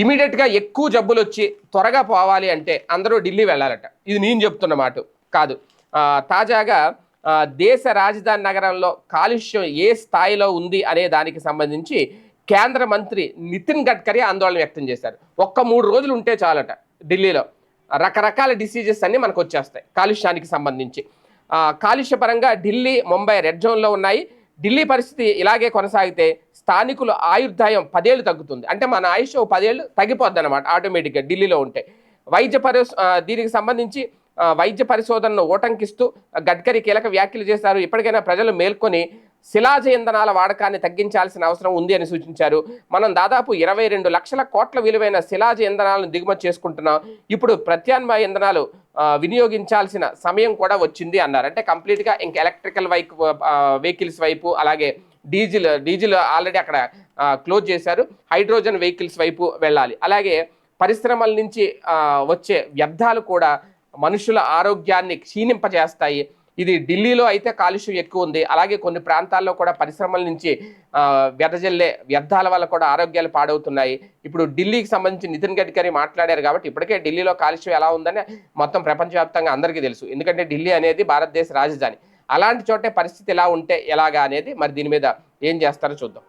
ఇమీడియట్గా ఎక్కువ జబ్బులు వచ్చి త్వరగా పోవాలి అంటే అందరూ ఢిల్లీ వెళ్ళాలట. ఇది నేను చెప్తున్న మాట కాదు. తాజాగా దేశ రాజధాని నగరంలో కాలుష్యం ఏ స్థాయిలో ఉంది అనే దానికి సంబంధించి కేంద్ర మంత్రి నితిన్ గడ్కరీ ఆందోళన వ్యక్తం చేశారు. ఒక్క మూడు రోజులు ఉంటే చాలట ఢిల్లీలో. రకరకాల డిసీజెస్ అన్నీ మనకు వచ్చేస్తాయి కాలుష్యానికి సంబంధించి. కాలుష్యపరంగా ఢిల్లీ ముంబై రెడ్ జోన్లో ఉన్నాయి. ఢిల్లీ పరిస్థితి ఇలాగే కొనసాగితే స్థానికుల ఆయుర్దాయం పదేళ్ళు తగ్గుతుంది. అంటే మన ఆయుష్ పదేళ్ళు తగ్గిపోద్ది అనమాట ఆటోమేటిక్గా ఢిల్లీలో ఉంటే. వైద్య పరి దీనికి సంబంధించి వైద్య పరిశోధనను ఓటంకిస్తూ గడ్కరీ కీలక వ్యాఖ్యలు చేశారు. ఇప్పటికైనా ప్రజలు మేల్కొని శిలాజ ఇంధనాల వాడకాన్ని తగ్గించాల్సిన అవసరం ఉంది అని సూచించారు. మనం దాదాపు ఇరవై రెండు లక్షల కోట్ల విలువైన శిలాజ ఇంధనాలను దిగుమతి చేసుకుంటున్నాం. ఇప్పుడు ప్రత్యామ్నాయ ఇంధనాలు వినియోగించాల్సిన సమయం కూడా వచ్చింది అన్నారు. అంటే కంప్లీట్గా ఇంక ఎలక్ట్రికల్ వైక్ వెహికల్స్ వైపు అలాగే డీజిల్ డీజిల్ ఆల్రెడీ అక్కడ క్లోజ్ చేశారు. హైడ్రోజన్ వెహికల్స్ వైపు వెళ్ళాలి. అలాగే పరిశ్రమల నుంచి వచ్చే వ్యర్థాలు కూడా మనుషుల ఆరోగ్యాన్ని క్షీణింపజేస్తాయి. ఇది ఢిల్లీలో అయితే కాలుష్యం ఎక్కువ ఉంది. అలాగే కొన్ని ప్రాంతాల్లో కూడా పరిశ్రమల నుంచి ఆ, వెదజల్లే వ్యర్థాల వల్ల కూడా ఆరోగ్యాలు పాడవుతున్నాయి. ఇప్పుడు ఢిల్లీకి సంబంధించి నితిన్ గడ్కరీ మాట్లాడారు కాబట్టి ఇప్పటికే ఢిల్లీలో కాలుష్యం ఎలా ఉందని మొత్తం ప్రపంచవ్యాప్తంగా అందరికీ తెలుసు. ఎందుకంటే ఢిల్లీ అనేది భారతదేశ రాజధాని. అలాంటి చోటే పరిస్థితి ఎలా ఉంటే ఎలాగా అనేది మరి దీని మీద ఏం చేస్తారో చూద్దాం.